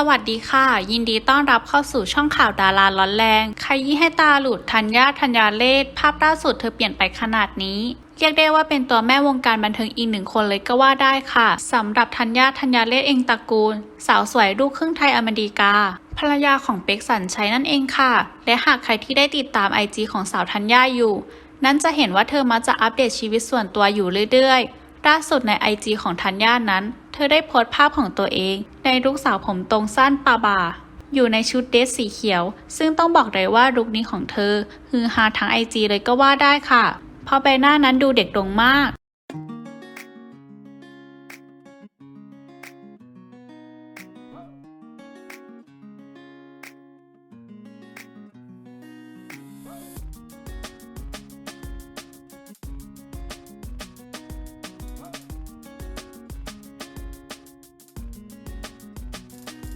สวัสดีค่ะ ยินดีต้อนรับเข้าสู่ช่องข่าวดาราร้อนแรงขยี้ให้ตาหลุดธัญญาธัญญาเลศภาพล่าสุดเธอเปลี่ยนไปขนาดนี้เรียกได้ว่าเป็นตัวแม่วงการบันเทิงอีกหนึ่งคนเลยก็ว่าได้ค่ะสำหรับธัญญาธัญญาเลศเองตระกูล สาวสวยลูกครึ่งไทยอเมริกา ภรรยาของเป็กสันชัยนั่นเองค่ะ และหากใครที่ได้ติดตามไอจีของสาวธัญญาอยู่ นั่นจะเห็นว่าเธอมักจะอัปเดตชีวิตส่วนตัวอยู่เรื่อยๆล่าสุดในไอจีของธัญญานั้น เธอได้โพสต์ภาพของตัวเอง ในลูกสาวผมตรงสั้นปาบา อยู่ในชุดเดรสสีเขียว ซึ่งต้องบอกเลยว่าลุคนี้ของเธอ ฮือฮาทั้งไอจีเลยก็ว่าได้ค่ะ เพราะใบหน้านั้นดูเด็กลงมาก